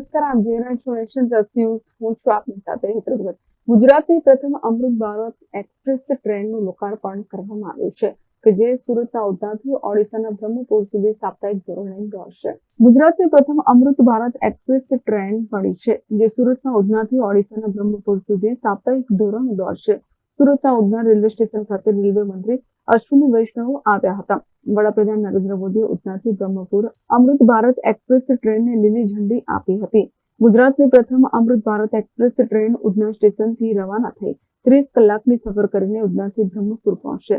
નમસ્કાર આપ જોઈ રહ્યા છો હું છું આપની સાથે હેતલ ગુજરાતની પ્રથમ અમૃત ભારત એક્સપ્રેસ ટ્રેનનું લોકાર્પણ કરવામાં આવ્યું છે, કે જે સુરતના ઉધનાથી ઓડિશાના બ્રહ્મપુર સુધી સાપ્તાહિક ધોરણે દોડશે. ગુજરાતની પ્રથમ અમૃત ભારત એક્સપ્રેસ ટ્રેન મળી છે, જે સુરતના ઉધનાથી ઓડિશાના બ્રહ્મપુર સુધી સાપ્તાહિક ધોરણે દોડશે. સુરતના ઉધના રેલવે સ્ટેશન ખાતે રેલવે મંત્રી અશ્વિની વૈષ્ણવ આવ્યા હતા. વડાપ્રધાન નરેન્દ્ર મોદીએ ઉધનાથી બ્રહ્મપુર અમૃત ભારત એક્સપ્રેસ ટ્રેનને લીલી ઝંડી આપી હતી. ગુજરાતની પ્રથમ અમૃત ભારત એક્સપ્રેસ ટ્રેન ઉધના સ્ટેશનથી રવાના થઈ. ત્રીસ કલાકની સફર કરીને ઉધનાથી બ્રહ્મપુર પહોંચશે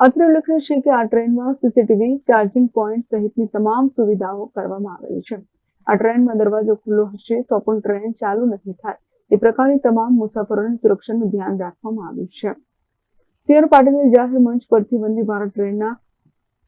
અત્રે ઉલ્લેખનીય છે કે આ ટ્રેનમાં સીસીટીવી, ચાર્જિંગ પોઈન્ટ સહિતની તમામ સુવિધાઓ કરવામાં આવેલી છે. આ ટ્રેનમાં દરવાજો ખુલ્લો હશે તો પણ ટ્રેન ચાલુ નહીં થાય. તે પ્રકારની તમામ મુસાફરોની સુરક્ષાનું ધ્યાન રાખવામાં આવ્યું છે. સીઆર પાટીલે જાહેર મંચ પરથી વંદે ભારત ટ્રેનના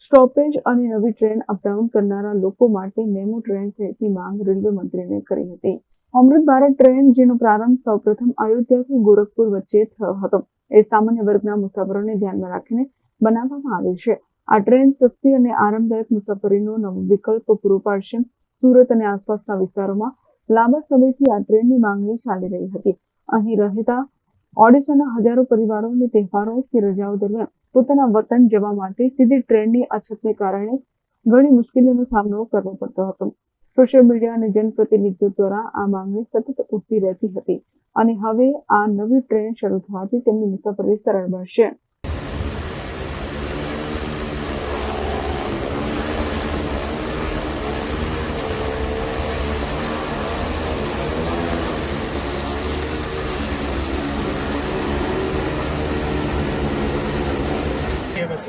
સ્ટોપેજ અને નવી ટ્રેન અપડાઉન કરનારા લોકો માટે મેમો ટ્રેન સહિતની માંગ રેલવે મંત્રીને કરી હતી. અમૃત ભારત ટ્રેન, જેનો પ્રારંભ સૌપ્રથમ અયોધ્યાથી ગોરખપુર વચ્ચે થયો હતો. એ સામાન્ય વર્ગના મુસાફરોને ધ્યાનમાં રાખીને બનાવવામાં આવી છે. આ ટ્રેન સસ્તી અને આરામદાયક મુસાફરીનો નવો વિકલ્પ પૂરો પાડશે. સુરત અને આસપાસના વિસ્તારોમાં લાંબા સમયથી આ ટ્રેનની માંગણી ચાલી રહી હતી. અહીં રહેતા ઓડિશાના હજારો પરિવારોને તહેવારો કે રજાઓ દરમિયાન પોતાના વતન જવા માટે સીધી ટ્રેનની અછતને કારણે ઘણી મુશ્કેલીઓનો સામનો કરવો પડતો હતો. સોશિયલ મીડિયા અને જનપ્રતિનિધિઓ દ્વારા આ માંગણી સતત ઉઠતી રહેતી હતી અને હવે આ નવી ટ્રેન શરૂ થવાથી તેમની મુસાફરી સરળ બનશે.